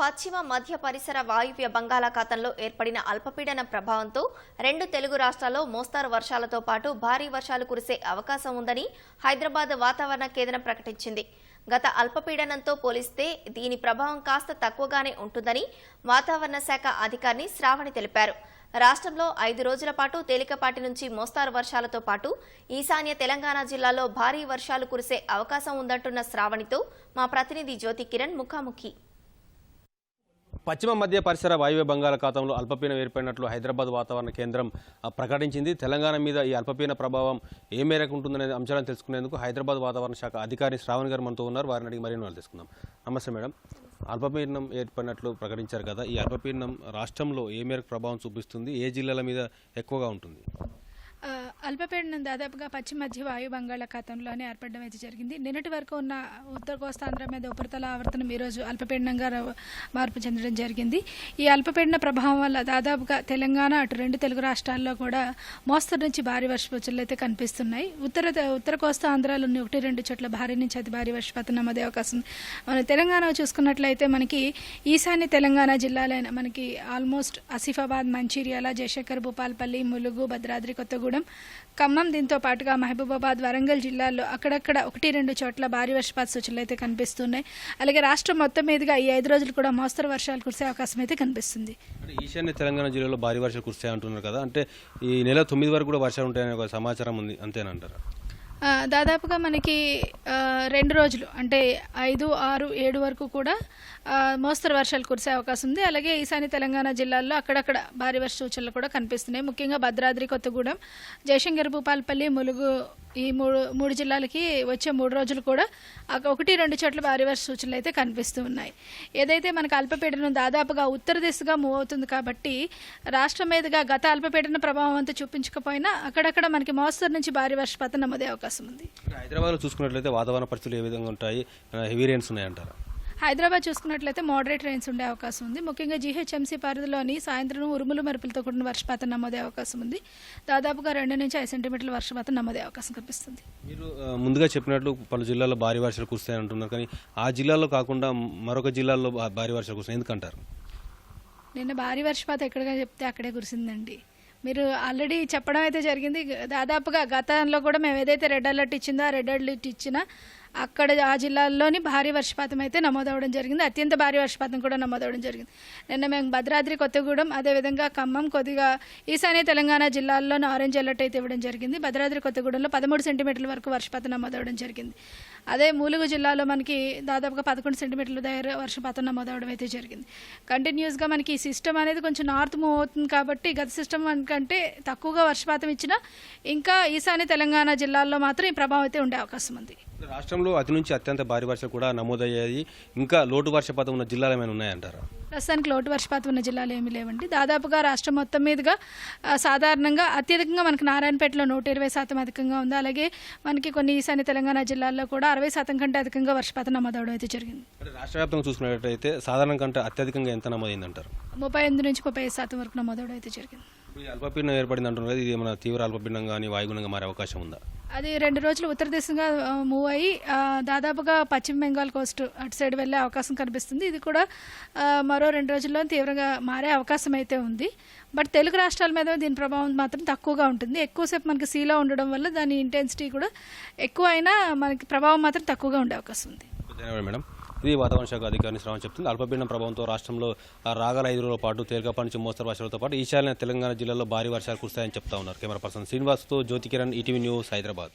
పశ్చిమ మధ్య పరిసర వాయువ్య బంగాళాఖాతంలో ఏర్పడిన అల్పపీడన ప్రభావంతో రెండు తెలుగు రాష్ట్రాల్లో మోస్తారు వర్షాలతో పాటు భారీ వర్షాలు కురిసే అవకాశం ఉందని హైదరాబాద్ వాతావరణ కేంద్రం ప్రకటించింది. గత అల్పపీడనంతో పోలిస్తే దీని ప్రభావం కాస్త తక్కువగానే ఉంటుందని వాతావరణ శాఖ అధికారిని శ్రావణి తెలిపారు. రాష్ట్రంలో ఐదు రోజుల పాటు తేలికపాటి నుంచి మోస్తారు వర్షాలతో పాటు ఈశాన్య తెలంగాణ జిల్లాలో భారీ వర్షాలు కురిసే అవకాశం ఉందంటున్న శ్రావణితో మా ప్రతినిధి జ్యోతి కిరణ్ ముఖాముఖి. పశ్చిమ మధ్య పరిసర వాయువ్య బంగాళాఖాతంలో అల్పపీడనం ఏర్పడినట్లు హైదరాబాద్ వాతావరణ కేంద్రం ప్రకటించింది. తెలంగాణ మీద ఈ అల్పపీడన ప్రభావం ఏ మేరకు ఉంటుందనే అంశాలను తెలుసుకునేందుకు హైదరాబాద్ వాతావరణ శాఖ అధికారి శ్రావణ్ గారు మనతో ఉన్నారు. వారిని అడిగి మరిన్ని వాళ్ళు తెలుసుకుందాం. నమస్తే మేడం. అల్పపీడనం ఏర్పడినట్లు ప్రకటించారు కదా ఈ అల్పపీడనం రాష్ట్రంలో ఏ మేరకు ప్రభావం చూపిస్తుంది? ఏ జిల్లాల మీద ఎక్కువగా ఉంటుంది? అల్పపీడనం దాదాపుగా పశ్చిమ మధ్య వాయు బంగాళాఖాతంలోనే ఏర్పడడం అయితే జరిగింది. నిన్నటి వరకు ఉన్న ఉత్తర కోస్తాంధ్ర మీద ఉపరితల ఆవర్తనం ఈరోజు అల్పపీడనంగా మార్పు చెందడం జరిగింది. ఈ అల్పపీడన ప్రభావం వల్ల దాదాపుగా తెలంగాణ అటు రెండు తెలుగు రాష్ట్రాల్లో కూడా మోస్తరు నుంచి భారీ వర్షపాతాలు అయితే కనిపిస్తున్నాయి. ఉత్తర ఉత్తర కోస్తాంధ్రాలోని ఒకటి రెండు చోట్ల భారీ నుంచి అతి భారీ వర్షపాతం నమోదే అవకాశం మన తెలంగాణ చూసుకున్నట్లయితే మనకి ఈశాన్య తెలంగాణ జిల్లాలైన మనకి ఆల్మోస్ట్ ఆసిఫాబాద్ మంచిర్యాల జయశంకర్ భూపాల్పల్లి ములుగు భద్రాద్రి కొత్తగూడెం ఖమ్మం దీంతో పాటుగా మహబూబాబాద్ వరంగల్ జిల్లాల్లో అక్కడక్కడ ఒకటి రెండు చోట్ల భారీ వర్షపాత సూచనలు అయితే కనిపిస్తున్నాయి. అలాగే రాష్ట్రం మొత్తం మీదుగా ఈ ఐదు రోజులు కూడా మోస్తరు వర్షాలు కురిసే అవకాశం అయితే కనిపిస్తుంది. ఈశాన్య తెలంగాణ జిల్లాలో భారీ వర్షాలు కురిసే అంటున్నారు కదా అంటే ఈ నెల తొమ్మిది వరకు కూడా వర్షాలు ఉంటాయనే ఒక సమాచారం ఉంది అంతేనంటారా? దాదాపుగా మనకి రెండు రోజులు అంటే ఐదు ఆరు ఏడు వరకు కూడా మోస్తరు వర్షాలు కురిసే అవకాశం ఉంది. అలాగే ఈశాన్య తెలంగాణ జిల్లాల్లో అక్కడక్కడ భారీ వర్ష సూచనలు కూడా కనిపిస్తున్నాయి. ముఖ్యంగా భద్రాద్రి కొత్తగూడెం జయశంకర్ భూపాలపల్లి ములుగు ఈ మూడు మూడు జిల్లాలకి వచ్చే మూడు రోజులు కూడా ఒకటి రెండు చోట్ల భారీ వర్ష సూచనలు అయితే కనిపిస్తూ ఉన్నాయి. ఏదైతే మనకు అల్పపీడనం దాదాపుగా ఉత్తర దిశగా మూవ్ అవుతుంది కాబట్టి రాష్ట్రం మీదుగా గత అల్పపీడన ప్రభావం అంతా చూపించకపోయినా అక్కడక్కడ మనకి మోస్తరు నుంచి భారీ వర్షపాతం నమోదే అవకాశం ఉంది. హైదరాబాద్ హైదరాబాద్లో చూసుకున్నట్లయితే వాతావరణ పరిస్థితులు ఏ విధంగా ఉంటాయి? Heavy rains ఉన్నాయంటారా? హైదరాబాద్ చూసుకున్నట్లయితే మోడరేట్ రైన్స్ ఉండే అవకాశం ఉంది. ముఖ్యంగా జీహెచ్ఎంసీ పరిధిలోని సాయంత్రం ఉరుములు మెరుపులతో కూడిన వర్షపాతం నమోదే అవకాశం ఉంది. దాదాపుగా రెండు నుంచి ఐదు సెంటీమీటర్ల వర్షపాతం నమోదే అవకాశం కనిపిస్తుంది. మీరు ముందుగా చెప్పినట్లు పలు జిల్లాల్లో భారీ వర్షాలు కురుస్తాయని అంటున్నారు. కానీ ఆ జిల్లాలో కాకుండా మరొక జిల్లాల్లో భారీ వర్షాలు కురుస్తాయి. ఎందుకంటారు? నిన్న భారీ వర్షపాతం ఎక్కడగా చెప్తే అక్కడే కురిసిందండి. మీరు ఆల్రెడీ చెప్పడం అయితే జరిగింది. దాదాపుగా గతంలో కూడా మేము ఏదైతే రెడ్ అలర్ట్ ఇచ్చిందో ఆ రెడ్ అలర్ట్ ఇచ్చినా అక్కడ ఆ జిల్లాల్లోని భారీ వర్షపాతం అయితే నమోదవడం జరిగింది. అత్యంత భారీ వర్షపాతం కూడా నమోదవడం జరిగింది. నిన్న మేము భద్రాద్రి కొత్తగూడెం అదేవిధంగా ఖమ్మం కొద్దిగా ఈశాన్య తెలంగాణ జిల్లాల్లోని ఆరెంజ్ అలర్ట్ అయితే ఇవ్వడం జరిగింది. భద్రాద్రి కొత్తగూడెంలో పదమూడు సెంటీమీటర్ల వరకు వర్షపాతం నమోదవడం జరిగింది. అదే మూలుగు జిల్లాలో మనకి దాదాపుగా పదకొండు సెంటీమీటర్ల దగ్గర వర్షపాతం నమోదవడం అయితే జరిగింది. కంటిన్యూస్గా మనకి ఈ సిస్టమ్ అనేది కొంచెం నార్త్ మూవ్ అవుతుంది కాబట్టి గత సిస్టమ్ కంటే తక్కువగా వర్షపాతం ఇచ్చినా ఇంకా ఈశాన్య తెలంగాణ జిల్లాల్లో మాత్రం ఈ ప్రభావం అయితే ఉండే అవకాశం ఉంది. రాష్ట్రంలో అతి నుంచి అత్యంత భారీ వర్షాలు కూడా నమోదయ్యాయి. ఇంకా లోటు వర్షపాతం ఉన్న జిల్లాలు ఏమైనా ఉన్నాయంటారా? ప్రస్తుతానికి లోటు వర్షపాతం ఉన్న జిల్లాలు ఏమీ లేవండి. దాదాపుగా రాష్ట్రం మొత్తం మీదుగా సాధారణంగా అత్యధికంగా మనకి నారాయణపేటలో నూట ఇరవై శాతం అధికంగా ఉంది. అలాగే మనకి కొన్ని ఈశాన్య తెలంగాణ జిల్లాల్లో కూడా అరవై శాతం కంటే అధికంగా వర్షపాతం నమోదవడం అయితే జరిగింది. రాష్ట్ర వ్యాప్తంగా చూసుకున్నట్లయితే సాధారణ కంటే అత్యధికంగా ఎంత నమోదైందంటారు? ముప్పై ఎనిమిది నుంచి ముప్పై ఐదు శాతం వరకు నమోదవడం అయితే జరిగింది. ఇప్పుడు ఈ అల్పపీడనం ఏర్పడింది అంటున్నారు ఇది ఏమైనా తీవ్ర అల్పపీడనం కానీ వాయుగుణంగా మారే అవకాశం ఉందా? అది రెండు రోజులు ఉత్తర దిశగా మూవ్ అయ్యి దాదాపుగా పశ్చిమ బెంగాల్ కోస్ట్ అటు సైడ్ వెళ్ళే అవకాశం కనిపిస్తుంది. ఇది కూడా మరో రెండు రోజుల్లో తీవ్రంగా మారే అవకాశం అయితే ఉంది. బట్ తెలుగు రాష్ట్రాల మీద దీని ప్రభావం మాత్రం తక్కువగా ఉంటుంది. ఎక్కువసేపు మనకి సీలో ఉండడం వల్ల దాని ఇంటెన్సిటీ కూడా ఎక్కువ అయినా మనకి ప్రభావం మాత్రం తక్కువగా ఉండే అవకాశం ఉంది. ధన్యవాదాలు మేడం. ఇది వాతావరణ శాఖ అధికారిని శ్రవణ్ చెప్తుంది. అల్పపీడనం ప్రభావంతో రాష్ట్రంలో రాగల ఐదు రోజుల పాటు తేలికపాటి నుంచి మోస్తరు వర్షాలతో పాటు ఈశాన్య తెలంగాణ జిల్లాలో భారీ వర్షాలు కురుస్తాయని చెప్తా ఉన్నారు. కెమెరా పర్సన్ శ్రీనివాస్తో జ్యోతి కిరణ్ ఈటీవీ న్యూస్ హైదరాబాద్.